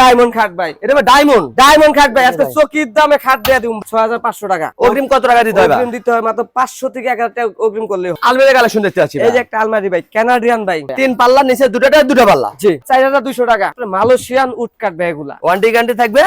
Diamond খাট ভাই। এটা ডায়মন্ড ডায়মন্ড খাট ভাই আজকে চকির দামে খাট দিয়ে দিব ছয় হাজার পাঁচশো টাকা। অগ্রিম কত টাকা দিতে হবে অগ্রিম দিতে হয় মাত্র পাঁচশো থেকে এক হাজার টাকা অগ্রিম করলে আলমারি কালেকশন দেখতে পাচ্ছি এই যে একটা আলমারি ভাই কানাডিয়ান ভাই। তিন পাল্লা নিচে দুটাটা দুটা পাল্লা? জি চার হাজার দুইশো টাকা। মালয়েশিয়ান উড কাট ভাই এগুলা। ওয়ারেন্টি গ্যারান্টি থাকবে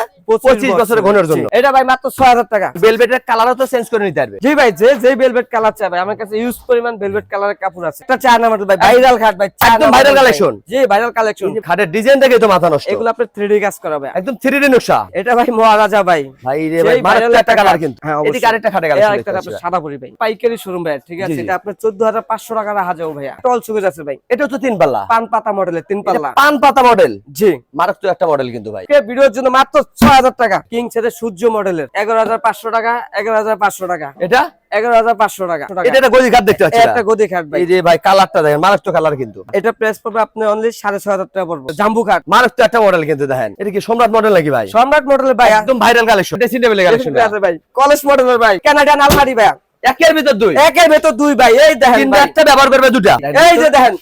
পঁচিশ বছরের ঘনের জন্য। এটা ভাই মাত্র ছয় হাজার টাকা। বেলভেটের কালারও তো চেঞ্জ করে নিতে পারবে। জি ভাই যে যে ভেলভেট কালার চাই ভাই আমার কাছে ইউজ পরিমাণ ভেলভেট কালারের কাপড় আছে। এটা চায়না মডেল ভাই ভাইরাল খাট ভাই viral collection। জি ভাইরাল কালেকশন খাটের ডিজাইন দেখে তো মাথা নষ্ট। এগুলো আপনি 3D কাজ করা ভাই একদম থ্রি ডি নকশা। এটা ভাই মহারাজা ভাই। ভাই রে ভাই মারাত্মক একটা কালার কিন্তু। হ্যাঁ, অবশ্যই। এদিকে আরেকটা খাটে এই কালেকশন আরেকটা আপনার সাদা পরি ভাই। পাইকারি শোরুম ভাই ঠিক আছে। এটা আপনার 14500 টাকা রাখা যাবে ভাইয়া টল সুগেজ আছে ভাই। এটা তো তিন পাল্লা। পান পাতা মডেলের তিন পাল্লা। পান পাতা মডেল জি। মারাত্মক একটা মডেল কিন্তু ভাই। কে ভিডিওর জন্য মাত্র 6000 টাকা। কিং সেটের সূর্য মডেলের 11500 টাকা 11500 টাকা। এটা? 11500 টাকা। এটা গদি খাট দেখতে পাচ্ছি একটা গদি খাট ভাই। এই যে ভাই কালারটা দেখেন মারাত্মক কালার কিন্তু। এটা পড়বে আপনি অনলি 6500 টাকা পড়বে। জাম্বু খাট। মারাত্মক একটা মডেল কিন্তু দেখেন। এটা কি সম্রাট মডেল নাকি ভাই? সম্রাট মডেলের ভাই। একদম ভাইরাল কালেকশন ড্রেসিং টেবিলের কালেকশন আছে ভাই। কলেজ মডেলের ভাই। কানাডিয়ান আলমারি ভাই একের ভিতর দুই। একের ভেতর দুই ভাই। এই দেখেন একটা ব্যবহার করবে দুটা। এই যে দেখেন।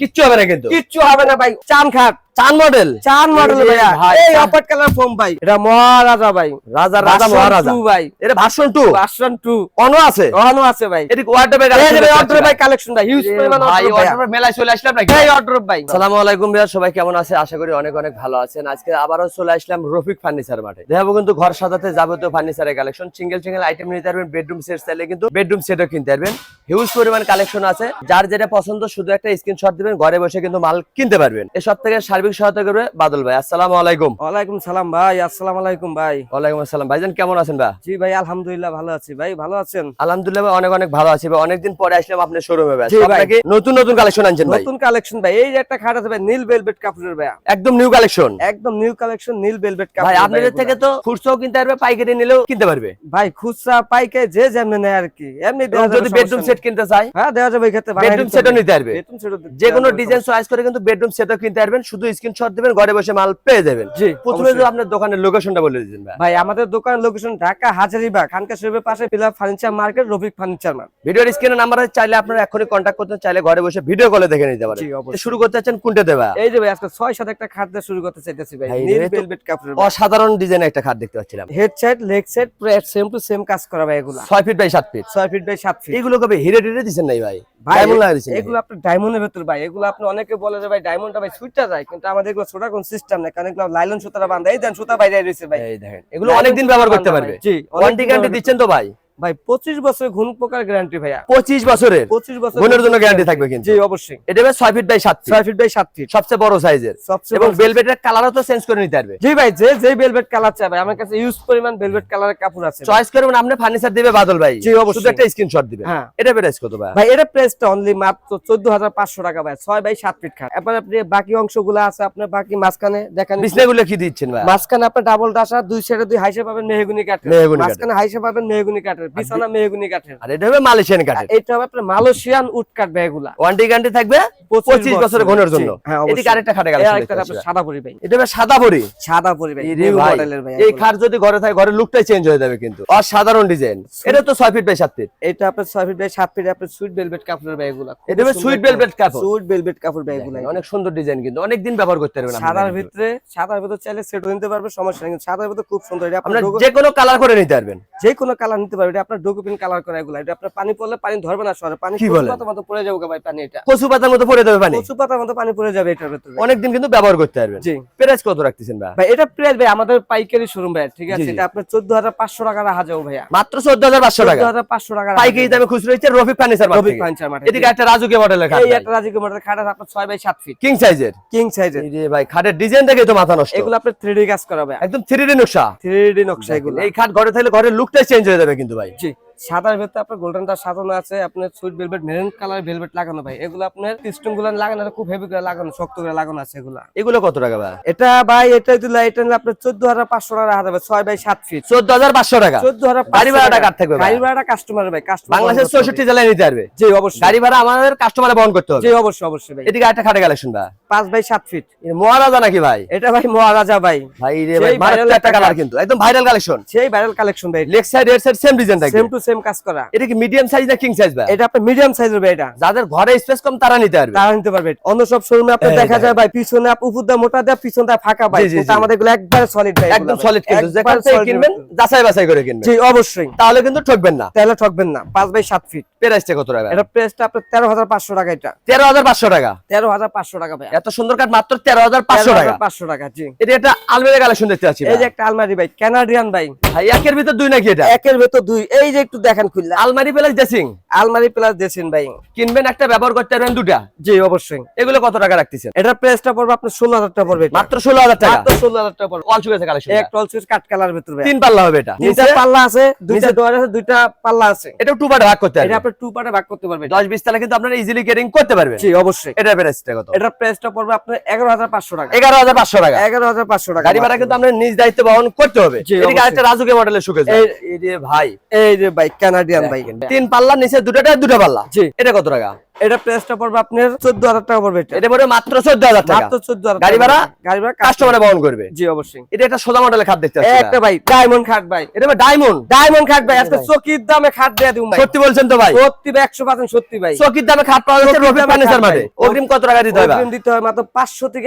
কিচ্ছু হবে না কিন্তু। কিচ্ছু হবে না ভাই। চান খাট। চান মডেল চান মডেল ভাইয়া। এই অপার কালার ফোম ভাই। এটা মহারাজা ভাই। রাজা রাজা মহারাজা। ভাই। এটা ভার্সন 2 ভার্সন 2 অনো আছে? আছে ভাই। এটি এই ভাই অর্ডার ভাই। কালেকশন ভাই। হিউজ পরিমাণ ভাই অর্ডার চলে আসলাম নাকি? এই অর্ডার ভাই। আসসালামু আলাইকুম ভাইয়া সবাই কেমন আছে? আশা করি অনেক অনেক ভালো আছেন। আজকে আবারও চলে আসলাম রফিক ফার্নিচার মাঠে। দেখাবো কিন্তু ঘর সাজাতে যাবতীয় ফার্নিচারের কালেকশন সিঙ্গেল সিঙ্গেল আইটেম নিতে পারবেন বেডরুম সেট চাইলে কিন্তু বেডরুম সেটও কিনতে পারবেন। হিউজ পরিমাণ কালেকশন আছে। যার যেটা পছন্দ শুধু একটা স্ক্রিনশট দিবেন ঘরে বসে কিন্তু মাল কিনতে পারবেন। এসব থেকে সার্বিক সহায়তা করবে বাদল ভাই। আসসালামু আলাইকুম। ওয়ালাইকুম সালাম ভাই আসসালামু আলাইকুম ভাই। ওয়ালাইকুম আসসালাম। ভাইজান কেমন আছেন ভাই? জি ভাই আলহামদুলিল্লাহ ভালো আছি। ভাই ভালো আছেন? আলহামদুলিল্লাহ ভাই অনেক অনেক ভালো আছি ভাই। অনেকদিন পরে আসলাম আপনার শোরুমে ভাই। জি সব ভাই। নাকি নতুন নতুন কালেকশন আনছেন ভাই। নতুন কালেকশন ভাই। এই যে একটা খাট আছে ভাই নীল ভেলভেট কাপড়ের ভাই। একদম নিউ কালেকশন একদম নিউ কালেকশন নীল ভেলভেট কাপড় ভাই আপনাদের থেকে তো খুচরাও কিনতে পারবে পাইকারি নিলেও কিনতে পারবে। ভাই খুচরা পাইকে যে যেমনি নেয় আর কি। এমনি যদি বেডরুম সেট কিনতে চাই হ্যাঁ দেওয়া যাবে এই ক্ষেত্রে বেডরুম সেটও নিতে পারবে। বেডরুম সেটও যে কোনো ডিজাইন চয়েস করে কিন্তু বেডরুম সেটও কিনতে পারবেন শুধু স্ক্রিনশট দিবেন ঘরে বসে মাল পেয়ে যাবেন। জি প্রথমে। আপনার দোকানের লোকেশনটা বলে দিবেন ভাই। ভাই আমাদের দোকানের লোকেশন ঢাকা হাজারিবাগ খানকা শরীফের পাশে furniture market Rafiq furniture market ভিডিওর স্ক্রিনে নাম্বার আছে চাইলে আপনারা এখনই কন্ট্যাক্ট করতে চাইলে ঘরে বসে ভিডিও কলে দেখে নিতে পারেন। শুরু করতে চাচ্ছেন কোনটা দেবা এই যে ভাই আজকে সাত একটা খাট শুরু করতে চাইতেছি ভাই। নীল ভেলভেট কাপড়ের অসাধারণ ডিজাইনের একটা খাট দেখতে পাচ্ছিলাম। হেড সাইড লেগ সাইড পুরো সেম টু সেম কাজ করা ভাই এগুলা। ছয় ফিট বাই সাত ফিট ছয় ফিট বাই সাত ফিট এগুলো কবে হিরে টিরে নাই ভাই? ডায়মন্ড এগুলো আপনার ডায়মন্ডের ভেতর ভাই। এগুলো আপনি অনেকে বলে যে ভাই ডায়মন্ডটা ভাই সুইটটা যায় কিন্তু আমাদের এগুলো ছোটা কোন সিস্টেম নাই। কারণ এগুলো লাইলন সুতারা বান্ধা। এই দেন সুতা বাইরে রয়েছে ভাই। এই দেখেন এগুলো অনেকদিন ব্যবহার করতে পারবে। জি ওয়ারেন্টি গ্যারান্টি দিচ্ছেন তো ভাই? ভাই পঁচিশ বছর ঘুণ পোকার গ্যারান্টি ভাইয়া। পঁচিশ বছরের? পঁচিশ বছর গুণের জন্য গ্যারান্টি থাকবে কিন্তু। জি অবশ্যই। এটা ছয় ফিট বাই সাত ফিট ছয় ফিট বাই সাত ফিট সবচেয়ে বড় সাইজের এবং বড় বেলভেটের কালারও তো চেঞ্জ করে নিতে পারবে। জি ভাই যে যে ভেলভেট কালার চাই ভাই আমার কাছে ইউজ পরিমাণ ভেলভেট কালারের কাপড় আছে। চয়েস করবেন আপনি ফার্নিচার দিবে বাদল ভাই। জি, অবশ্যই। শুধু একটা স্ক্রিনশট দিবেন হ্যাঁ। এটা প্রাইস কত ভাই? ভাই এটা প্রাইসটা অনলি মাত্র চোদ্দ হাজার পাঁচশো টাকা ভাই ছয় বাই সাত ফিট খাট এবার আপনি বাকি অংশগুলো আছে আপনার বাকি মাঝখানে দেখেন। বিছনাগুলো কি দিচ্ছেন ভাই? মাঝখানে আপনার ডাবল ডাসা দুই সাইডে দুই হাইসে পাবেন মেহগুনি কাঠের। মেহগনি। মাঝখানে হাইসে পাবেন মেহগুনি কাঠের বিছানা মেহগুনি কাঠের। আর এটা হবে মালয়েশিয়ান কাঠের। এটা হবে আপনার মালয়েশিয়ান উড কাঠ ভাই এগুলা গ্যারান্টি থাকবে পঁচিশ বছরের ঘনের জন্য। জি, আরেকটা খাটে গেল সাদা পরি ভাই এটা হবে সাদা ভরি সাদা পরি ভাই নিউ মডেলের ভাই এই খাট যদি ঘরে থাকে ঘরের লুকটাই চেঞ্জ হয়ে যাবে কিন্তু। অসাধারণ ডিজাইন এটা তো ছয় ফিট বাই সাত ফিট এটা আপনার ছয় ফিট বাই সাত ফিট আপনার সুইট ভেলভেট কাপড়ের এগুলা এটা হবে সুইট ভেলভেট কাপড়। সুইট ভেলভেট কাপড় এগুলা অনেক সুন্দর ডিজাইন কিন্তু। অনেক দিন ব্যবহার করতে পারবেন সাদার ভিতরে সাদার ভিতরে চাইলে সেট নিতে পারবে সমস্যা নেই সাদার ভিতরে খুব সুন্দর। এটা ডোগো- যে কোনো কালার করে নিতে পারবেন। যে কোনো কালার নিতে পারবে। এটা আপনার ডোকোপিন কালার করা এগুলা। এটা আপনার পানি পড়লে পানি ধরবে না সরে পানি কি মতো পড়ে যাবে ভাই পানি এটা। কচু পাতার মতো পরে দেবে পানি? কচু পাতার মতো পানি পড়ে যাবে এটার ভিতরে। অনেকদিন কিন্তু ব্যবহার করতে পারবেন। জি। প্রাইস কত রাখতেছেন ভাই? ভাই এটা প্রাইস ভাই আমাদের পাইকারি শোরুম ভাই ঠিক আছে। এটা আপনার চোদ্দ হাজার পাঁচশো টাকা রাখা যাবে ভাইয়া। মাত্র চোদ্দ হাজার পাঁচশো চোদ্দ টাকা হাজার পাঁচশো টাকা পাইকারি দামে খুচরো হচ্ছে Rafiq furniture Robi furniture market. এদিকে একটা রাজুকে মডেলের খাট এই একটা রাজিকে মডেল খাট আপনার ছয় বাই সাত ফিট কিং সাইজের কিং সাইজের এই ভাই খাটের ডিজাইন দেখে তো মাথা নষ্ট। এগুলো আপনার থ্রি ডি কাজ করা ভাই একদম থ্রি ডি নকশা। থ্রি ডি নকশা এগুলো। এই খাট ঘরে থাকলে ঘরের লুকটাই চেঞ্জ হয়ে যাবে কিন্তু ভাই। জি সাদার ভেতরে আপনার গোল্ডেনটা সাজানো আছে আপনার sweet velvet maroon colour velvet লাগানো ভাই। এগুলো আপনার সিস্টেমগুলো লাগানো খুব হেভি করে লাগানো শক্ত করে লাগানো আছে এগুলা। এগুলো কত টাকা ভাই? এটা ভাই এটা দিলে এটা আপনার চোদ্দ হাজার পাঁচশো টাকা রাখা যাবে ছয় বাই সাত ফিট চোদ্দ হাজার পাঁচশো টাকা? চোদ্দ হাজার গাড়ি ভাড়াটা কার থাকবে গাড়ি ভাড়াটা কাস্টমার ভাই কাস্টমার বাংলাদেশের চৌষট্টি জেলায় নিতে পারবে? জি অবশ্যই। গাড়ি ভাড়া আমাদের কাস্টমারে বহন করতে হবে। জি অবশ্যই অবশ্যই ভাই। এদিকে একটা খাটে কালেকশন ভাই। পাঁচ বাই সাত ফিট মহারাজা নাকি ভাই? এটা ভাই মহারাজা ভাই। ভাই রে ভাই একটা কালার। কিন্তু একদম ভাইরাল কালেকশন সেই ভাইরাল কালেকশন ভাই। লেগ সাইড এর সাইড সেম ডিজাইন থাকবে সেম টু সেম কাজ করা। এটা কি মিডিয়াম সাইজ না কিং সাইজ ভাই? এটা আপনার মিডিয়াম সাইজের ভাই এটা। যাদের ঘরে স্পেস কম তারা নিতে পারবে। তারা নিতে পারবে। অন্য সব শোরুমে আপনার এই দেখা যায় ভাই পিছনে আপ উপর দিয়ে মোটা দেয় পিছন দিয়ে ফাঁকা ভাই। কিন্তু আমাদের এগুলো একবারে সলিড ভাই একদম সলিড কিন্তু। যেখান থেকে কিনবেন যাচাই বাছাই করে কিনবেন। জি অবশ্যই। তাহলে কিন্তু ঠকবেন না। তাহলে ঠকবেন না। পাঁচ বাই সাত ফিট প্রাইসটা কত টাকা? এটা প্রাইসটা আপনার তেরো হাজার পাঁচশো টাকা এটা। তেরো হাজার পাঁচশো টাকা? তেরো হাজার পাঁচশো টাকা ভাই। এত সুন্দর কাট মাত্র তেরো হাজার পাঁচশো টাকা। পাঁচশো টাকা জি। এটা একটা আলমারি কালেকশন দেখতে পাচ্ছি এই যে একটা আলমারি ভাই কানাডিয়ান ভাই। ভাই একের ভিতর দুই নাকি এটা? একের ভিতর দুই। এই যে একটু দেখেন খুললে। আলমারি প্লাস ড্রেসিং আলমারি প্লাস দিয়েছেন ভাই। কিনবেন একটা ব্যবহার করতে পারবেন দুটা? জি অবশ্যই। এগুলো কত টাকা রাখতেছেন? এটা প্রাইসটা পড়বে আপনার ষোলো হাজার টাকা পড়বে মাত্র ষোলো হাজার টাকা? মাত্র ষোলো হাজার টাকা পড়বে। অল চুকেছে কালেকশন এক টল সুইচ কাট কালার ভেতর ভাই। তিন পাল্লা হবে এটা? তিনটা নিচে- পাল্লা আছে দুইটা ডোর আছে দুইটা পাল্লা আছে। এটা টু পার্ট ভাগ করতে পারবেন এটা আপনি টু পার্টে ভাগ করতে পারবেন। দশ বিশ তালা কিন্তু আপনারা ইজিলি কেরিং করতে পারবেন। জি অবশ্যই। এটা প্রাইসটা কত? এটার প্রাইসটা পড়বে আপনার এগারো হাজার পাঁচশো টাকা। এগারো হাজার পাঁচশো টাকা। এগারো হাজার পাঁচশো টাকা। গাড়ি ভাড়া কিন্তু আপনার নিজ দায়িত্ব বহন করতে হবে। অবশ্যই। আরেকটা রাজুকে মডেলের শুকেছে এই- যে ভাই। এই যে ভাই ভাই। তিন পাল্লা নিচে দুটো পাল্লা। এটা কত টাকা? এটা পড়বে আপনার 14000 টাকা পড়বে এটা। পড়বে মাত্র 14000 টাকা। মাত্র 14000 গাড়ি ভাড়া? গাড়ি ভাড়া কাস্টমারে বহন করবে। জি অবশ্যই। এটা একটা সোজা মডেলের খাট দেখতে একটা ভাই। ডায়মন্ড খাট ভাই। এটা ভাই ডায়মন্ড ডায়মন্ড খাট ভাই আজকে চকির দামে খাট দেয়া ভাই। সত্যি বলছেন তো ভাই? সত্যি 100% সত্যি ভাই। চকির দামে খাট পাওয়া যাচ্ছে রবি মাঠে অগ্রিম কত টাকা দিতে হবে অগ্রিম দিতে হয় মাত্র 500 থেকে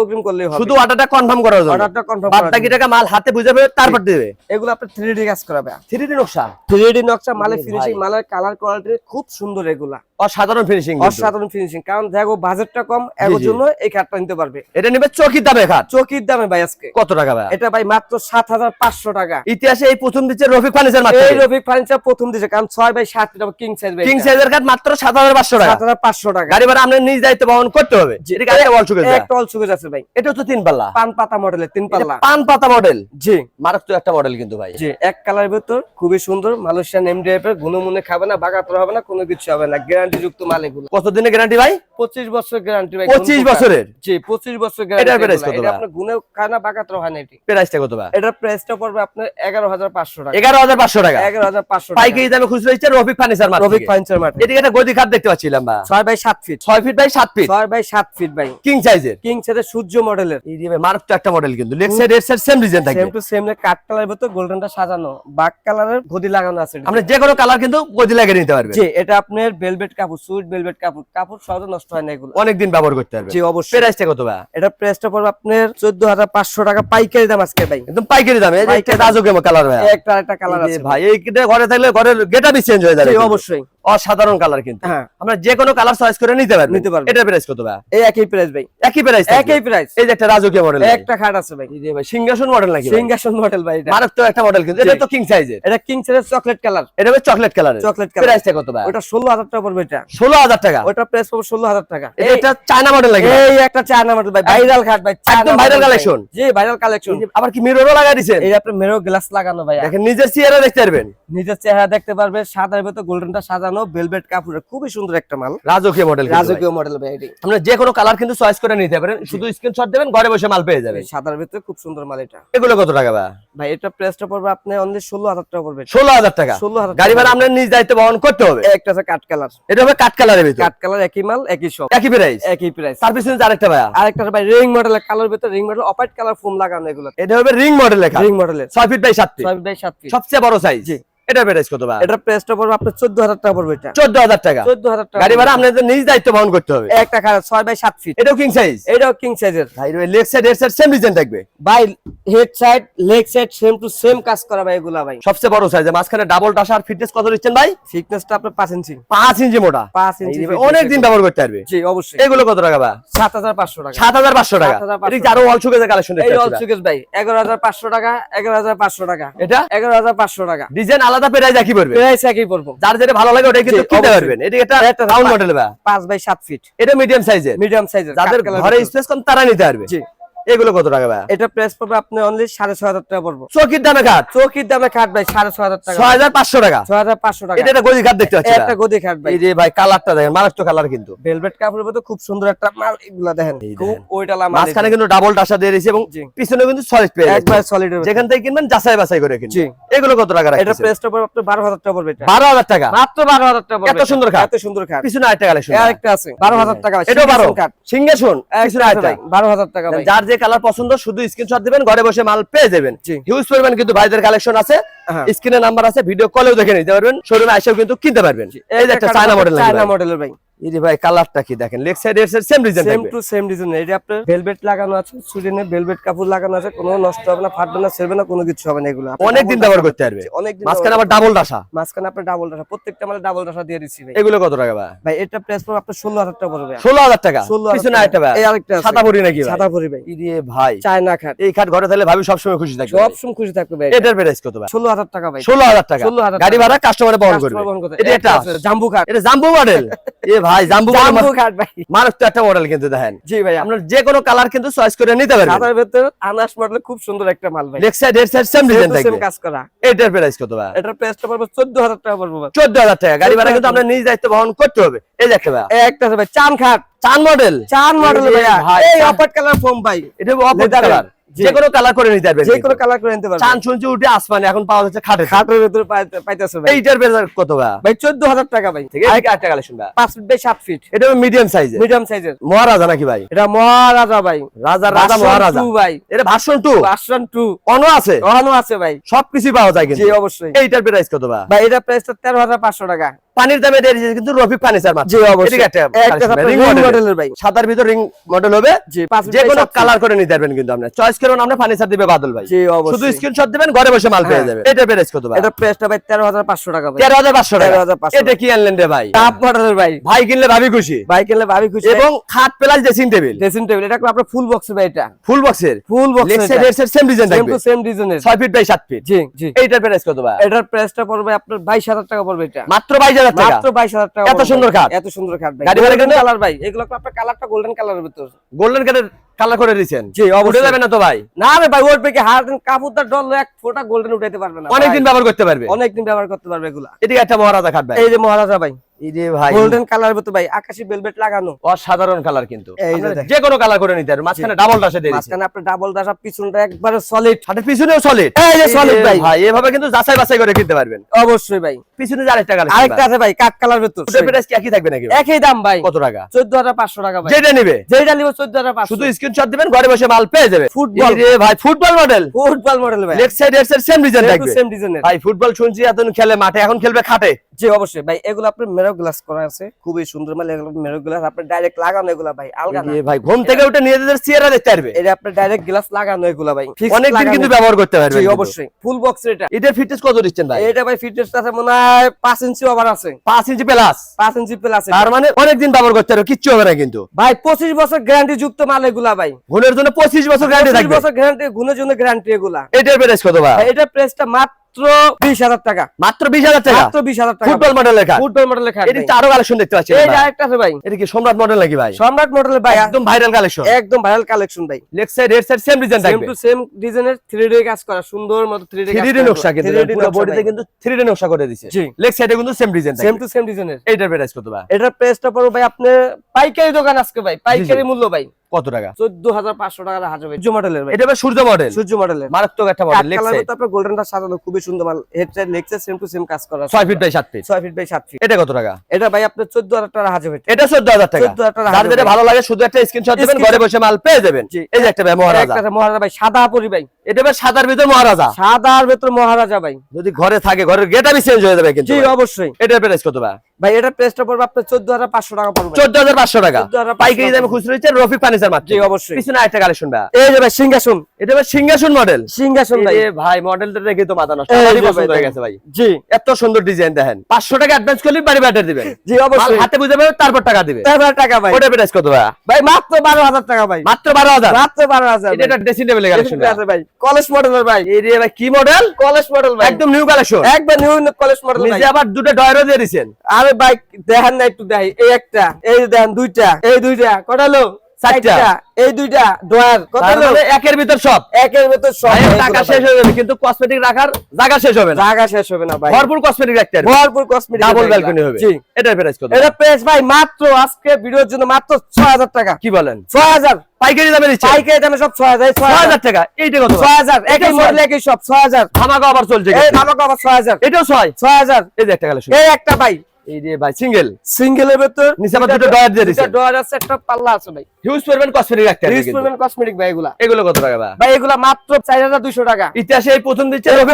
অগ্রিম করলে হবে। শুধু অর্ডারটা কনফার্ম করা যাবে অর্ডারটা কনফার্ম বাদ বাকি টাকা মাল হাতে বুঝাবে তারপর দেবে। এগুলো আপনি ডি কাজ করাবে। থ্রি নকশা? অলরেডি নকশা মালের ফিনিশিং মালের কালার কোয়ালিটি খুব সুন্দর এগুলা। অসাধারণ ফিনিশিং অসাধারণ ফিনিশিং কারণ দেখো বাজেটটা কম এর জন্য এই খাটটা নিতে পারবে। এটা নেবে চকির দামে খাট চকির দামে ভাই আজকে। কত টাকা ভাই? এটা ভাই মাত্র সাত হাজার পাঁচশো টাকা। ইতিহাসে এই প্রথম দিচ্ছে রফিক ফার্নিচার মাত্র এই রফিক ফার্নিচার প্রথম দিছে কারণ ছয় বাই সাত এটা কিং সাইজ ভাই কিং সাইজের কাঠ মাত্র সাত হাজার পাঁচশো টাকা। সাত হাজার পাঁচশো টাকা। গাড়ি ভাড়া আপনার নিজ দায়িত্ব বহন করতে হবে। এদিকে আরেকটা বল চুকে একটা অল সুগেজ আছে ভাই। এটা হচ্ছে তিন পাল্লা। পান পাতা মডেলের তিন পাল্লা। পান পাতা মডেল জি। মারাত্মক একটা মডেল কিন্তু ভাই। জি এক কালার ভেতর খুবই সুন্দর মালয়েশিয়ান এমডিএফ এর গুণমুনে খাবে না বাগাতর হবে না কোনো কিছু হবে না। গ্যারান্টি যুক্ত মাল এগুলো। কতদিনের গ্যারান্টি ভাই? পঁচিশ বছর গ্যারান্টি ভাই 25 বছরের? জি পঁচিশ বছর এটার গ্যারান্টি কত এটা আপনার গুণে খায় না হয় না এটি। প্রাইসটা কত ভাই? এটার প্রাইসটা পড়বে আপনার এগারো হাজার পাঁচশো টাকা। এগারো হাজার পাঁচশো টাকা। এগারো হাজার পাঁচশো পাইকারি দামে খুচরো দিচ্ছে রফিক ফার্নিচার মাত্র রবিক ফার্নিচার মার্কেট। এদিকে একটা গদি খাট দেখতে পাচ্ছিলাম বা ছয় বাই সাত ফিট ছয় ফিট বাই সাত ফিট ছয় বাই সাত ফিট ভাই। কিং সাইজের কিং সূর্য মডেলের। এই যে ভাই একটা মডেল কিন্তু। সাইড সাইড সেম ডিজাইন থাকবে সেম টু গোল্ডেনটা সাজানো। বাক কালারের গদি লাগানো আছে। আপনি যে কোনো কালার কিন্তু গদি লাগিয়ে নিতে পারবেন জি এটা আপনার ভেলভেট কাপড় সুইট ভেলভেট কাপড় কাপড় সহজে নষ্ট হয় না এগুলো। অনেকদিন ব্যবহার করতে পারবেন জি অবশ্যই। প্রাইসটা কত ভাই? এটা প্রাইসটা পড়বে আপনার চোদ্দ হাজার পাঁচশো টাকা পাইকারি দাম আজকে ভাই। একদম পাইকারি দামে এই একটা। কালার ভাই। একটা একটা কালার আছে ভাই। এই ঘরে থাকলে ঘরের গেটআপই চেঞ্জ হয়ে যাবে জি অবশ্যই। অসাধারণ কালার কিন্তু। হ্যাঁ। আমরা যে কোনো কালার চয়েস করে নিতে পারবেন। নিতে পারবেন। এটার প্রাইস কত ভাই? এই একই প্রাইস ভাই। একই প্রাইস একই প্রাইস এই যে একটা রাজকীয় মডেল একটা খাট আছে ভাই। ভাই সিংহাসন মডেল নাকি? সিংহাসন মডেল ভাই এটা। মারাত্মক একটা মডেল কিন্তু। এটা তো কিং সাইজের এটা কিং সেটের চকলেট কালার এটা চকলেট কালার চকলেট কালার প্রাইসটা কত ভাই? ওটা ষোলো হাজার টাকা পড়বে এটা ষোলো হাজার টাকা। ওটা প্রাইস পড়বে ষোলো হাজার টাকা। এটা চায়না মডেল নাকি এই একটা চায়না মডেল ভাই। ভাইরাল খাট ভাই। একদম model viral জি ভাইরাল কালেকশন আবার কি মিররও লাগাই দিছেন? এই আপনার মেরো গ্লাস লাগানো ভাই দেখেন নিজের চেহারা দেখতে পারবেন। নিজের চেহারা দেখতে পারবে সাদার ভেতর গোল্ডেনটা সাজানো ভেলভেট কাপড়ের। খুবই সুন্দর একটা মাল। রাজকীয় মডেল রাজকীয় মডেল ভাই এটি। আপনি যে কোনো কালার কিন্তু চয়েস করে নিতে পারেন। শুধু স্ক্রিনশট দেবেন ঘরে বসে মাল পেয়ে যাবেন। সাদার ভেতরে খুব সুন্দর মাল এটা। এগুলো কত টাকা ভাই? ভাই এটা প্রাইসটা পড়বে আপনি অনলি ষোলো হাজার টাকা পড়বে। ষোলো হাজার টাকা। ষোলো হাজার গাড়ি ভাড়া আপনার নিজ দায়িত্ব বহন করতে হবে। একটা আছে কাঠ কালার। এটা হবে কাঠ কালারের ভিতর। কাঠ কালার একই মাল একই সব একই প্রাইস একই প্রাইস সার্ভিস আরেকটা ভাই আরেকটা ভাই রিং মডেলের কালার ভিতর রিং মডেল অপাইট কালার ফোম লাগানো এগুলো। এটা হবে রিং মডেল লেখা। রিং মডেলের 6 ফিট বাই 7 ফিট ছয় বাই 7 ফিট সবচেয়ে বড় সাইজ জি। এটা প্রাইস কত ভাই? এটা প্রাইসটা পড়বে আপনার চোদ্দ হাজার টাকা পড়বে এটা। চোদ্দ হাজার টাকা। চোদ্দ হাজার টাকা গাড়ি ভাড়া আপনাদের নিজ দায়িত্ব বহন করতে হবে। একটা খারাপ ছয় বাই সাত ফিট এটাও কিং সাইজ এটাও কিং সাইজের ভাই লেগ সাইড এর সাইড সেম ডিজাইন থাকবে। ভাই head side leg side same to same কাজ করা ভাই এগুলা ভাই। সবচেয়ে বড় সাইজ মাঝখানে ডাবল টাসার ফিটনেস কত দিচ্ছেন ভাই? ফিটনেসটা আপনার পাঁচ ইঞ্চি। পাঁচ ইঞ্চি মোটা। পাঁচ ইঞ্চি অনেক দিন ব্যবহার করতে পারবে। জি অবশ্যই। এগুলো কত টাকা ভাই? সাত হাজার পাঁচশো টাকা। সাত হাজার পাঁচশো টাকা। 7,500 এটা আরও অল সুগেজের কালেকশন এই অল সুকেশ ভাই। এগারো হাজার পাঁচশো টাকা এগারো হাজার পাঁচশো টাকা। এটা? এগারো হাজার পাঁচশো টাকা। ডিজাইন আলাদা প্রাইস একই পড়বে। প্রাইস একই পড়ব। যার যেটা ভালো লাগে ওটাই কিন্তু কিনতে পারবেন। এটা একটা রাউন্ড মডেল বা? পাঁচ বাই সাত ফিট এটা মিডিয়াম সাইজের মিডিয়াম সাইজের যাদের ঘরে স্পেস কম তারা নিতে পারবে। জি। এগুলো কত টাকা ভাই এটা প্রাইস পড়বে আপনি অনলি সাড়ে ছয় হাজার টাকা পড়ব। চকির দামে খাট? চৌকির দামে খাট ভাই সাড়ে ছয় হাজার টাকা। ছয় হাজার পাঁচশো টাকা? ছয় হাজার পাঁচশো টাকা। এটা গদি খাট দেখতে পাচ্ছি একটা গদি খাট ভাই। এই যে ভাই কালারটা দেখেন মারাত্মক কালার কিন্তু। ভেলভেট কাপড়ের মধ্যে খুব সুন্দর একটা মাল এগুলা দেখেন। খুব ওইটা মাল মাঝখানে কিন্তু ডাবল টাসা দিয়ে দিয়েছে এবং পিছনে কিন্তু সলিড পেয়ে। একবার সলিড যেখান থেকে কিনবেন যাচাই বাছাই করে কিনবেন। এগুলো কত টাকা এটা প্রাইসটা পড়বে আপনার বারো হাজার টাকা পড়বে এটা। বারো হাজার টাকা? মাত্র বারো হাজার টাকা পড়বে এত সুন্দর খাট। এত সুন্দর খাট। পিছনে আরেকটা কালেকশন আরেকটা আছে। বারো হাজার টাকা এটাও বারো। খাট। সিংহাসন পিছনে আরেকটা। বারো হাজার টাকা ভাই। যার যে কালার পছন্দ শুধু স্ক্রিনশট দিবেন ঘরে বসে মাল পেয়ে যাবেন। হিউজ পরিমাণ কিন্তু ভাইদের কালেকশন আছে। হ্যাঁ। স্ক্রিনে নাম্বার আছে ভিডিও কলেও দেখে নিতে পারবেন। শোরুমে এসেও কিন্তু কিনতে পারবেন। এই যে একটা চায়না মডেল চায়না মডেলের ভাই। এই ভাই কালারটা কি দেখেন? লেগ সাইড এর same design same to same design এটা আপনার ভেলভেট লাগানো আছে সুইডেনে ভেলভেট কাপড় লাগানো আছে কোনো নষ্ট হবে না ফাটবে না না কোনো কিছু হবে না এগুলো। অনেক দিন ব্যবহার করতে পারবে। অনেক দিন মাঝখানে আবার ডাবল ডাসা মাঝখানে আপনার ডাবল ডাসা প্রত্যেকটা মানে ডাবল ডাসা দিয়ে দিচ্ছি ভাই। এগুলো কত টাকা ভাই? ভাই এটা প্রাইস পড়বে আপনার ষোলো হাজার টাকা পড়বে ষোলো হাজার টাকা? ষোলো পিছনে আরেকটা ভাই। এই আরেকটা আছে। সাদা ভরি নাকি ভাই? সাদা ভরি ভাই। ইরে ভাই। চায়না খাট। এই খাট ঘরে থাকলে ভাবি সবসময় খুশি থাকবে। সব সময় খুশি থাকবে ভাই এটার প্রাইস কত ভাই? ষোলো হাজার টাকা ভাই। ষোলো হাজার টাকা। 16,000 গাড়ি ভাড়া কাস্টমারে বহন করবে। এটা একটা জাম্বু খাট। এটা জাম্বু মডেল এ ভাই। জাম্বু জাম্বু খাট ভাই। মারাত্মক একটা মডেল কিন্তু দেখেন। জি ভাই আপনার যে কোনো কালার কিন্তু চয়েস করে নিতে পারবেন। সাদার ভেতরে আনাস মডেল খুব সুন্দর একটা মাল ভাই। লেগ সাইড এর সাইড সেম ডিজাইন সেম থাকবে। কাজ করা। এটার প্রাইস কত ভাই? এটার প্রাইসটা পড়বে চোদ্দ হাজার টাকা পড়বে ভাই। চোদ্দ হাজার টাকা। গাড়ি ভাড়া কিন্তু আপনার নিজ দায়িত্ব বহন করতে হবে। এই একটা ভাই। একটা আছে ভাই চান খাট। চান মডেল চান মডেল ভাই, এই চান। কালার ফোম ভাই। এটা অফ কালার। যে কোনো কালার করে নিতে পারবেন যে কোনো কালার করে নিতে পারবেন। চান শুনছি উঠে আসমানে এখন পাওয়া যাচ্ছে খাটে খাটের ভেতরে পাইতে- পাইতেছে ভাই। এইটার প্রাইস কত ভাই? ভাই চোদ্দ হাজার টাকা ভাই। ঠিক আছে একটা কালেকশন ভাই। পাঁচ ফিট বাই সাত ফিট। এটা মিডিয়াম সাইজের মিডিয়াম সাইজের মহারাজা নাকি ভাই? এটা মহারাজা ভাই। রাজা রাজা মহারাজা। ভাই। এটা version two? Version two. On আছে? ওখানে আছে ভাই। সবকিছু পাওয়া যায় জি কিন্তু। অবশ্যই। এইটার প্রাইস কত ভাই? ভাই এটা প্রাইসটা তেরো হাজার পাঁচশো টাকা। পানির দামে এটা এসেছে কিন্তু রফিক ফার্নিচার মাত্র। জি অবশ্যই। model। মডেলের ভাই। সাদার ভিতর রিং মডেল হবে। জি যে কোনো কালার করে নিতে পারবেন কিন্তু আপনি। চয়েস করুন আপনি ফার্নিচার দিবে বাদল ভাই। জি শুধু স্ক্রিনশট দিবেন ঘরে বসে মাল পেয়ে হ্যাঁ। যাবে। এটার প্রাইস কত ভাই? এটা প্রাইসটা ভাই তেরো হাজার পাঁচশো টাকা ভাই। তেরো হাজার পাঁচশো টাকা। 13,500 এটা কি আনলেন রে ভাই? টাপ মডেলের ভাই। ভাই কিনলে ভাবি খুশি। ভাই কিনলে ভাবি খুশি। এবং খাট plus dressing table dressing table এটা আপনার ফুল বক্স ভাই এটা। ফুল বক্সের ফুল বক্স লেগ সাইড এর সেম ডিজাইন সেম থাকবে। টু সেম ডিজাইনের ছয় ফিট বাই সাত ফিট জি জি। এইটার প্রাইস কত ভাই? এটার প্রাইসটা পড়বে আপনার বাইশ হাজার টাকা পড়বে এটা। মাত্র বাইশ হাজার টাকা। মাত্র বাইশ হাজার টাকা এত সুন্দর খাট। এত সুন্দর খাট ভাই। গাড়ি ভাড়া কিন্তু- কালার ভাই। এগুলো আপনার কালারটা গোল্ডেন কালারের ভিতর। গোল্ডেন কালার কালার করে দিয়েছেন। জি অবশ্যই। যাবে না তো ভাই? না রে ভাই ওর পেকে হার কাপুরদার ডল এক ফোটা গোল্ডেন উঠাইতে পারবে না অনেকদিন ব্যবহার করতে পারবে। অনেকদিন ব্যবহার করতে পারবে এগুলা। এদিকে একটা মহারাজা খাট ভাই। এই যে মহারাজা ভাই। এই ভাই গোল্ডেন কালার ভিতর ভাই আকাশি বেলভেট লাগানো। অসাধারণ কালার কিন্তু। যে আপনারা দেখেন। যে কোনো কালার করে নিতে পারবেন মাঝখানে ডাবল ডাসে দিয়ে মাঝখানে আপনার ডাবল দাসা পিছনটা একবারে সলিড সাথে পিছনেও সলিড এই যে solid ভাই। ভাই এভাবে কিন্তু যাচাই বাছাই করে কিনতে পারবেন। অবশ্যই ভাই। পিছনে যে আরেকটা কালার আরেকটা আছে ভাই কাঠ কালার ভিতর। প্রাইস কি একই থাকবে নাকি একই দাম ভাই। কত টাকা? ভাই। যেটা নিবে। যেটা নিব চোদ্দ হাজার শুধু স্ক্রিনশট দিবেন ঘরে বসে মাল পেয়ে যাবে। ফুটবল। ভাই ফুটবল মডেল ফুটবল মডেল ভাই। লেগ সাইড এর সেম ডিজাইন থাকবে। সেম ভাই ফুটবল শুনছি এতদিন খেলে মাঠে এখন খেলবে খাটে। জি অবশ্যই। ভাই এগুলো আপনার মেরো গ্লাস করা আছে। খুবই সুন্দর মানে এগুলো মেরো গ্লাস আপনি ডাইরেক্ট লাগানো এগুলা ভাই আলগা না। ভাই ঘুম থেকে উঠে নিজেদের চেহারা দেখতে পারবে। এটা আপনার ডাইরেক্ট গ্লাস লাগানো এগুলা ভাই। অনেকদিন লাগানো। কিন্তু ব্যবহার করতে পারবে জি অবশ্যই। ফুল বক্স এটা। এটার ফিটনেস কত দিচ্ছেন ভাই? এটা ভাই ফিটনেস আছে মনে হয় পাঁচ ইঞ্চি ওভার আছে। পাঁচ ইঞ্চি প্লাস পাঁচ ইঞ্চি প্লাস তার মানে অনেকদিন ব্যবহার করতে পারবে কিচ্ছু হবে না কিন্তু। ভাই পঁচিশ বছর গ্যারান্টি যুক্ত মাল এগুলা ভাই। ঘুমের জন্য পঁচিশ বছর গ্যারান্টি থাকবে। বছর গ্যারান্টি গুণের জন্য গ্যারান্টি এগুলা। এটার প্রাইস কত ভাই? ভাই, এটার প্রাইসটা মাত্র বিশ হাজার টাকা। মাত্র বিশ হাজার টাকা? মাত্র বিশ হাজার টাকা। ফুটবল ফুটবল এটা ভাই। কালেকশন দেখতে পাচ্ছি এই আরেকটা আছে ভাই। এটা কি সম্রাট মডেল নাকি ভাই? সম্রাট মডেলের ভাই। একদম ভাইরাল কালেকশন একদম ভাইরাল কালেকশন ভাই। Side side same design same থাকবে। টু সেম ডিজাইনের 3D কাজ করা সুন্দর মতো 3D কাজ 3D নকশা কিন্তু পুরো বডিতে কিন্তু 3D নকশা করে দিয়েছে। সাইডে কিন্তু same design same to same ডিজাইনের এইটার প্রাইস কত ভাই? এটার প্রাইসটা পড়বে ভাই আপনি পাইকারি দোকান আজকে ভাই পাইকারি মূল্য ভাই। কত টাকা? 14500 টাকা হাজার সূর্য মডেলের ভাই। এটা ভাই সূর্য মডেল? সূর্য মডেলের। মারাত্মক একটা মডেল লেগ সাইড আপনার গোল্ডেনটা সাজানো খুবই সুন্দর মাল। Head set leg set same to same কাজ করা 6 feet by 7 feet 6 feet by 7 feet এটা কত টাকা? এটা ভাই আপনার 14000 টাকা হাজার ভাই এটা 14000 টাকা। 14,000 টাকা যার যেটা ভালো লাগে শুধু একটা স্ক্রিনশট দিবেন ঘরে বসে মাল পেয়ে যাবেন। এই যে একটা ভাই মহারাজা। একটা মহারাজা ভাই সাদা পরি ভাই। এটা ভাই সাদার ভিতর মহারাজা। সাদার ভেতর মহারাজা ভাই। যদি ঘরে থাকে ঘরের গেট আমি চেঞ্জ হয়ে যাবে কিন্তু জি অবশ্যই। এটার প্রাইস কত ভাই? ভাই এটা প্রাইসটা পড়বে আপনার 14500 টাকা পড়বে। 14500 টাকা। 14,500 পাইকারি দামে খুচরো হচ্ছে রফিক মাত্র। জি অবশ্যই। পিছনে আরেকটা কালেকশন ভাই। এই যে ভাই সিংহাসন। এটা ভাই সিংহাসন মডেল সিংহাসন ভাই। এ ভাই মডেলটা দেখে তো মাথা নষ্ট। এই আমারই যে পছন্দ হয়ে গেছে ভাই। জি। এত সুন্দর ডিজাইন দেখেন। 500 টাকা অ্যাডভান্স করলে বাড়ি ব্যাটার দিবেন। জি অবশ্যই। হাতে বুঝে পাবে তারপর টাকা দিবে। 13000 টাকা ভাই। ওটা প্রাইস কত ভাই? ভাই মাত্র 12000 টাকা ভাই। মাত্র 12000 মাত্র 12000 এটা ড্রেসিং টেবিলের কালেকশন আছে ভাই। কলেজ মডেলের ভাই। এই রে ভাই কি মডেল কলেজ মডেল ভাই। একদম নিউ কালেকশন একবার নিউ কলেজ মডেল ভাই। নিজে আবার দুটো ডয়ারও দিয়ে দিয়েছেন আরে ভাই দেখেন না একটু দেখাই। এই একটা এই দেখেন দুইটা এই দুইটা। কটা হলো? চারটা। এই দুইটা ডয়ার কত মানে একের ভিতর সব। একের ভেতর সব ভাই টাকা শেষ হয়ে যাবে কিন্তু কসমেটিক রাখার জায়গা শেষ হবে না। জায়গা শেষ হবে না ভাই। ভরপুর কসমেটিক রাখতে পারবে ভরপুর কসমেটিক ডাবল ব্যালকনি হবে। জি। এটার প্রাইস কত? এটা প্রাইস ভাই মাত্র আজকে ভিডিওর জন্য মাত্র 6000 টাকা। কি বলেন? 6000 পাইকারি দামে দিচ্ছে? পাইকারি দামে সব 6000 ছয় 6000 হাজার। টাকা এইটা কত? 6000 একই এটা মডেল একই সব 6000 ধামাকা আবার চলছে এই কিন্তু। আবার 6000 এটাও ছয়। 6000 এই যে একটা কালেকশন এই একটা ভাই এই যে ভাই সিঙ্গেল সিঙ্গেলের ভেতর নিচে আবার দুটো ডয়ার দিয়ে দিছেন। ডয়ার আছে একটা পাল্লা আছে ভাই। হিউজ পরিমাণ কসমেটিক রাখতে কিন্তু। পরিমাণ কসমেটিক ভাই এগুলা। এগুলো কত টাকা ভাই? ভাই এগুলা মাত্র চার হাজার দুশো টাকা। ইতিহাসে এই প্রথম দিচ্ছে রবি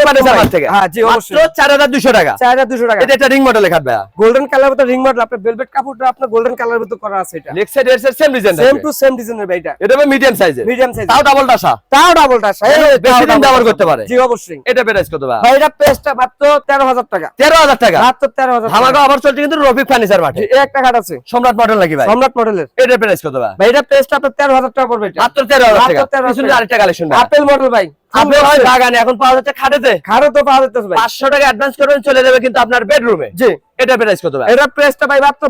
থেকে। হ্যাঁ, জি, অবশ্যই। হাজার দুশো টাকা। চার হাজার দুশো টাকা। এটা একটা রিং মডেলে খাটবে গোল্ডেন কালার ভিতর রিং মডেল আপনার ভেলভেট কাপড়টা আপনার গোল্ডেন কালার ভিতর করা আছে এটা। লেগ সাইড এর same design same to same ডিজাইনের ভাই এটা। এটা মিডিয়াম সাইজের মিডিয়াম সাইজ তাও ডাবল ডাসা তাও ডাবল টাচ বেশি দিন ব্যবহার করতে পারে। জি অবশ্যই। এটা প্রাইস কত ভাই? ভাই এটা পেস্টটা মাত্র তেরো হাজার টাকা। তেরো হাজার টাকা। মাত্র তেরো হাজার ধামাকা অফার চলছে কিন্তু রফিক ফার্নিচার মাঠে। একটা আছে। সম্রাট মডেল নাকি ভাই? সম্রাট মডেলের এটা প্রাইস কত ভাই? এটা প্রাইসটা আপনার তেরো হাজার টাকা পড়বে এটা। মাত্র তেরো হাজার টাকা। 13,000 পিছনে আরেকটা কালেকশন আপেল মডেল ভাই আপেল ভাই বাগানে এখন পাওয়া যাচ্ছে খাটেতে। খাটে তো পাওয়া যাচ্ছে ভাই। পাঁচশো টাকা অ্যাডভান্স করবেন চলে যাবে কিন্তু আপনার বেডরুমে জি। এটা প্রাইস কত ভাই? এটা ভাই মাত্র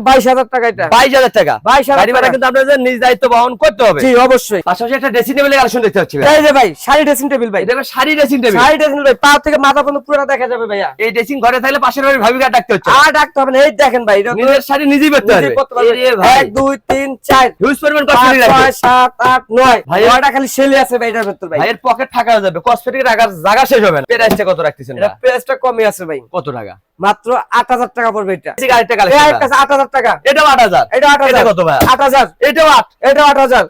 টাকা এটা। টাকা? গাড়ি ভাড়া কিন্তু আপনাদের নিজ দায়িত্ব বহন করতে হবে। জি অবশ্যই। পাশাপাশি একটা ড্রেসিং টেবিলের কালেকশন দেখতে পাচ্ছি ভাই। এই যে ভাই শাড়ি ড্রেসিং টেবিল ভাই। এটা sari dressing table sari dressing ভাই পা থেকে মাথা পর্যন্ত দেখা যাবে ভাইয়া। এই ড্রেসিং ঘরে থাকলে পাশের বাড়ির ভাবিকা ডাকতে হচ্ছে? আর ডাকতে হবে এই দেখেন ভাই এটা নিজের শাড়ি নিজেই পরতে ভাই। হিউজ পরিমাণ কসমেটিক নয়টা খালি সেলে আছে ভাই এটার ভেতর ভাই। ভাইয়ের পকেট ফাঁকা হয়ে যাবে। কসমেটিক রাখার জায়গা শেষ হবে না। প্রাইসটা কত রাখতেছেন এটা ভাই? প্রেসটা কমই আছে ভাই। কত টাকা? মাত্র আট হাজার টাকা পড়বে এটা। আট হাজার টাকা। এটাও আট হাজার। এটা আট হাজার। কত ভাই? আট হাজার। এটাও আট। এটা আট হাজার।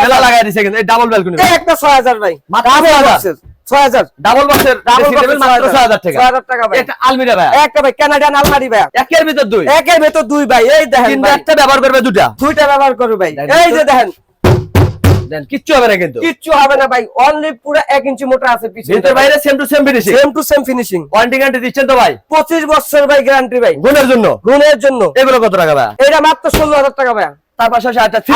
মেলা লাগাই দিছে কিন্তু এই ডাবল ব্যালকনি একটা ছয় হাজার ভাই। মাত্র ডাবল 6,000 বক্সের ছয় হাজার। ডাবল বক্সের ডাবল ড্রেসিং মাত্র ছয় হাজার টাকা। ছয় হাজার টাকা ভাই। একটা আলমিরা ভাই। একটা ভাই কানাডিয়ান আলমারি ভাই। একের ভিতর দুই। একের ভেতর দুই ভাই। এই দেখেন একটা ব্যবহার করবে দুটা দুইটা ব্যবহার করবে ভাই। এই যে দেখেন। দেন। কিচ্ছু হবে না কিন্তু। কিচ্ছু হবে না ভাই অনলি পুরো এক ইঞ্চি মোটা আছে পিছনে। ভিতর বাইরে same to same finishing same to same finishing warranty guarantee দিচ্ছেন তো ভাই? পঁচিশ বছর ভাই গ্যারান্টি ভাই। গুণের জন্য। গুণের জন্য। এগুলো কত টাকা ভাই? এটা মাত্র ষোলো হাজার টাকা ভাই। তার পাশাপাশি থ্রি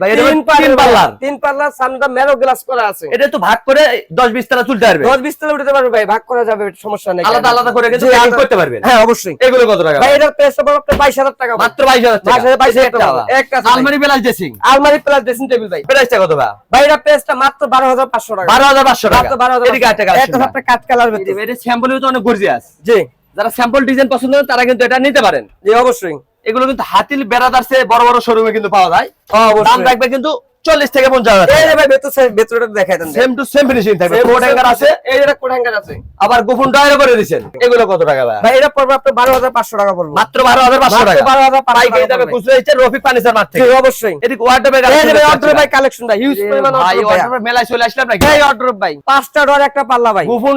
ভাই। এটা তিন পাল্লার তিন পাল্লার গ্লাস করা আছে। এটা তো ভাগ করে দশ বিশ তারা তুলতে পারবে। তলে উঠতে পারবে ভাই ভাগ করা যাবে সমস্যা নেই। আলাদা আলাদা করে কিন্তু করতে পারবেন। হ্যাঁ অবশ্যই। এগুলো কত টাকা? ভাই? এটার প্রাইস হবে আপনার বাইশ হাজার টাকা। মাত্র বাইশ হাজার টাকা। বাইশ হাজার- বাইশ হাজার একটা টাকা। আবার। একটা আলমারি প্লাস ড্রেসিং। আলমারি প্লাস ড্রেসিং টেবিল ভাই। প্রাইসটা কত ভাই ভাই এটা প্রাইসটা মাত্র বারো হাজার পাঁচশো টাকা। বারো হাজার পাঁচশো টাকা। মাত্র বারো হাজার এদিকে একটা কালেকশন একটা আপনার কাঠ কালার ভেতর। এটা স্যাম্পল তো অনেক গর্জিয়াস জি। যারা স্যাম্পল ডিজাইন পছন্দ করেন তারা কিন্তু এটা নিতে পারেন। জি অবশ্যই। এগুলো কিন্তু হাতিল চেয়ে বড় বড় শোরুমে কিন্তু পাওয়া যায়। দাম রাখবে কিন্তু চল্লিশ থেকে পঞ্চাশ হাজার এই যে ভাই ভেতর ভেতরটা দেখাই দেন। সেম টু সেম ফিনিশিং থাকবে। কোট হ্যাঙ্গার আছে। এই যে কোট হ্যাঙ্গার আছে। আবার গোপন ডয়ারও করে দিচ্ছেন এগুলো কত টাকা ভাই? এটা পড়বে আপনার বারো হাজার পাঁচশো টাকা পড়বে। মাত্র বারো হাজার পাঁচশো মাত্র টাকা। 12,500 পাইকারি দামে পড়বে। খুচরো দিচ্ছেন রফিক ফার্নিচার মার্ট থেকে। অবশ্যই। এদিকে ওয়ার্ডরোবে এই ভাই অর্ডার ভাই। কালেকশন ভাই হিউজ পরিমাণ ভাই ওয়ার্ডরোবে মেলায় চলে আসলাম নাকি? এই অর্ডার ভাই পাঁচটা ডর একটা পাল্লা ভাই। গোপন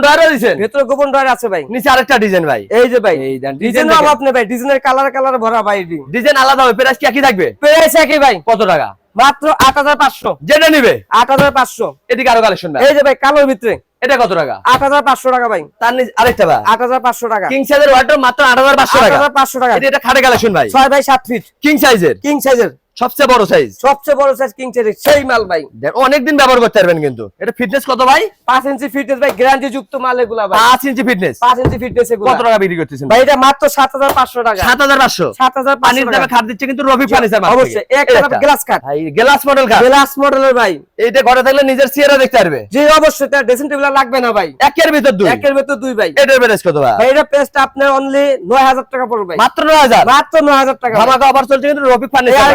ভেতরে গোপন ডর আছে ভাই। নিচে আরেকটা ডিজাইন ভাই। এই যে ভাই ডিজাইন ডিজাইন অভাব নেই ভাই ডিজাইনের কালার কালার ভরা ভাই ডিজাইন আলাদা হবে প্রাইস কি একই থাকবে? প্রাইস একই ভাই। কত টাকা? মাত্র আট হাজার পাঁচশো। যেটা নিবে? আট হাজার পাঁচশো। এদিকে আরও কালেকশন ভাই এই যে ভাই কালোর ভিতরে। এটা কত টাকা? আট হাজার পাঁচশো টাকা ভাই। তার নিচে আরেকটা ভাই। আট হাজার পাঁচশো টাকা। কিং সাইজের ওয়াটার মাত্র আট হাজার পাঁচশো আট টাকা পাঁচশো টাকা। এটা এটা খাটে কালেকশন ভাই। ছয় বাই সাত ফিট কিং সাইজের কিং সাইজের সবচেয়ে বড় সাইজ সবচেয়ে বড় সাইজ কিং সাইজের সেই মাল ভাই। অনেকদিন ব্যবহার করতে পারবেন কিন্তু। এটা ফিটনেস কত ভাই? পাঁচ ইঞ্চি ফিটনেস ভাই গ্যারান্টি যুক্ত মাল এগুলা ভাই। পাঁচ ইঞ্চি ফিটনেস পাঁচ ইঞ্চি ফিটনেস কত টাকা বিক্রি করতেছেন? ভাই এটা মাত্র সাত হাজার পাঁচশো টাকা। সাত হাজার পাঁচশো? সাত হাজার পানির দামে খাট দিচ্ছে কিন্তু রবি ফার্নিচার অবশ্যই। একটা। গ্লাস কাট গ্লাস মডেল খাট। গ্লাস মডেলের ভাই। এইটা ঘরে থাকলে নিজের চেহারা দেখতে পারবে। জি অবশ্যই। তার ড্রেসিং টেবিল লাগবে না ভাই। একের ভিতর দুই। একের ভেতর দুই ভাই। এটার প্রাইস কত ভাই? ভাই এটা পেস্টটা আপনার অনলি নয় হাজার টাকা পড়বে। মাত্র নয় হাজার? মাত্র নয় হাজার টাকা। ধামাকা অফার চলছে কিন্তু রবি ফার্নিচার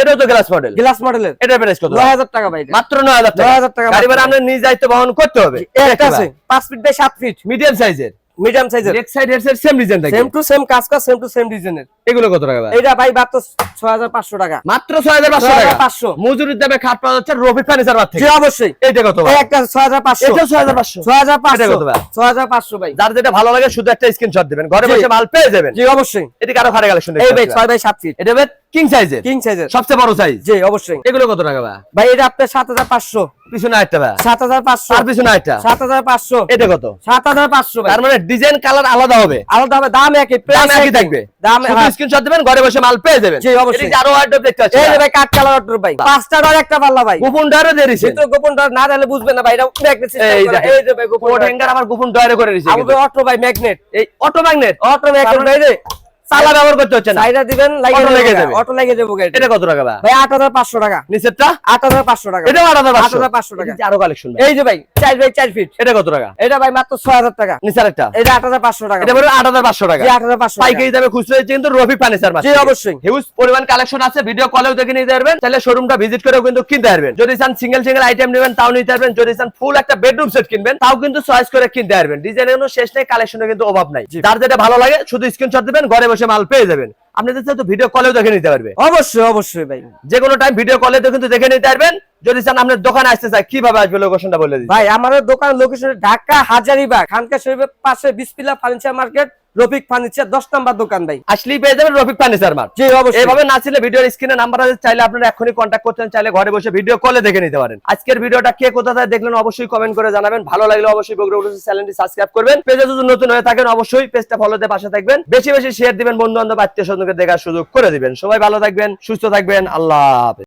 এটাও তো গ্লাস মডেল গ্লাস মডেলের এটা প্রাইস কত? টাকা ভাই। মাত্র নয় হাজার টাকা। 9,000 টাকা গাড়ি মাত্র। ভাড়া আপনার নিজ দায়িত্ব বহন করতে হবে। একটা পাঁচ ফিট বাই সাত ফিট মিডিয়াম সাইজের মিডিয়াম সাইজের। Leg side head side same design থাকে সেম টু সেম কাজ সেম টু সেম ডিজাইনের এগুলো কত টাকা ভাই? এইটা ভাই মাত্র ছয় হাজার পাঁচশো টাকা। মাত্র ছয় হাজার পাঁচশো টাকা? 6,500 মজুরির দামে খাট পাওয়া যাচ্ছে রবি ফার্নিচার জি থেকে। অবশ্যই। এইটা কত ভাই? একটা ছয় হাজার পাঁচশো। এটাও ছয় হাজার পাঁচশো। ছয় হাজার পাঁচশো। এটা কত ভাই? ছয় হাজার পাঁচশো ভাই। যার যেটা ভালো লাগে শুধু একটা স্ক্রিনশট দিবেন। ঘরে বসে মাল পেয়ে যাবেন। জি অবশ্যই। এদিকে আরও খারে কালেকশন এই ভাই ছয় বাই সাত ফিট এটা হবে কিং সাইজের কিং সাইজের সবচেয়ে বড় সাইজ জি অবশ্যই। এগুলো কত টাকা ভাই? ভাই এটা আপনার সাত হাজার পাঁচশো। পিছনে একটা ভাই। সাত হাজার পিছনে একটা সাত হাজার পাঁচশো। এটা কত? সাত হাজার পাঁচশো ভাই। তার মানে ডিজাইন কালার আলাদা হবে। আলাদা হবে দাম একই দাম একই থাকবে। দাম স্ক্রিনশট দিবেন ঘরে বসে মাল পেয়ে যাবেন। জি, অবশ্যই। এদিকে আরও ওয়ার্ডরোব দেখতে এই ভাই কালার ভাই। পাঁচটা ডর একটা পাল্লা ভাই। গোপন দিয়ে ভিতরে গোপন ডর না দিলে বুঝবে না ভাই এটা ম্যাগনেট সিস্টেম এই যে ভাই গোপন হ্যাঙ্গার আমার গোপন ডয়ারে করে দিয়েছে আমাদের অটো ভাই ম্যাগনেট এই অটো ম্যাগনেট অটো ম্যাগনেট ভাই চালা ব্যবহার করতে হচ্ছে না। দিবেন লাগে লেগে যাবে। অটো লেগে যাবে গাড়ি এটা কত টাকা ভাই? ভাই আট হাজার পাঁচশো টাকা। নিচেরটা আট হাজার পাঁচশো টাকা। এটা আট হাজার আট হাজার পাঁচশো টাকা। আরও কালেকশন এই যে ভাই চার বাই চার ফিট এটা কত টাকা? এটা ভাই মাত্র ছয় হাজার টাকা। নিচের একটা এটা আট হাজার পাঁচশো টাকা। এটা বলে আট হাজার পাঁচশো টাকা। জি আট হাজার পাঁচশো টাকা। পাইকারি দামে খুচরো কিন্তু ফার্নিচার জি অবশ্যই। হিউজ পরিমাণ কালেকশন আছে ভিডিও কলেও দেখে নিতে পারবেন। তাহলে শোরুমটা ভিজিট করেও কিন্তু কিনতে পারবেন। যদি চান সিঙ্গেল সিঙ্গেল আইটেম নেবেন তাও নিতে পারবেন। যদি চান ফুল একটা বেডরুম সেট কিনবেন তাও কিন্তু চয়েস করে কিনতে পারবেন। ডিজাইনের কোনো শেষ নেই কালেকশনের কিন্তু অভাব নাই। যার যেটা ভালো লাগে শুধু স্ক্রিনশট দিবেন ঘরে বসে বসে মাল পেয়ে যাবেন। আপনি তো ভিডিও কলেও দেখে নিতে পারবেন অবশ্যই অবশ্যই ভাই। যে কোনো টাইম ভিডিও কলে তো কিন্তু দেখে নিতে পারবেন। যদি চান আপনার দোকানে আসতে চাই কীভাবে আসবে লোকেশনটা বলে দিন ভাই আমাদের দোকান লোকেশন ঢাকা হাজারিবাগ খানকা শরীফের পাশে বিসপিলা ফার্নিচার মার্কেট রফিক ফার্নিচার দশ নাম্বার দোকান ভাই। আসলেই পেয়ে যাবেন রফিক ফার্নিচার মার্ট জি অবশ্যই। এইভাবে না ছিল ভিডিওর স্ক্রিনে নাম্বার আছে চাইলে আপনারা এখনই কন্ট্যাক্ট করতেন চাইলে ঘরে বসে ভিডিও কলে দেখে নিতে পারেন। আজকের ভিডিওটা কে কোথা থেকে দেখলেন অবশ্যই কমেন্ট করে জানাবেন। ভালো লাগলে অবশ্যই বগুড়া চ্যানেলটি সাবস্ক্রাইব করবেন। পেজে যদি নতুন হয়ে থাকেন অবশ্যই পেজটা ফলোতে পাশে থাকবেন। বেশি বেশি শেয়ার দিবেন বন্ধু বান্ধব আত্মীয় স্বজনকে দেখার সুযোগ করে দিবেন। সবাই ভালো থাকবেন সুস্থ থাকবেন। আল্লাহ হাফেজ।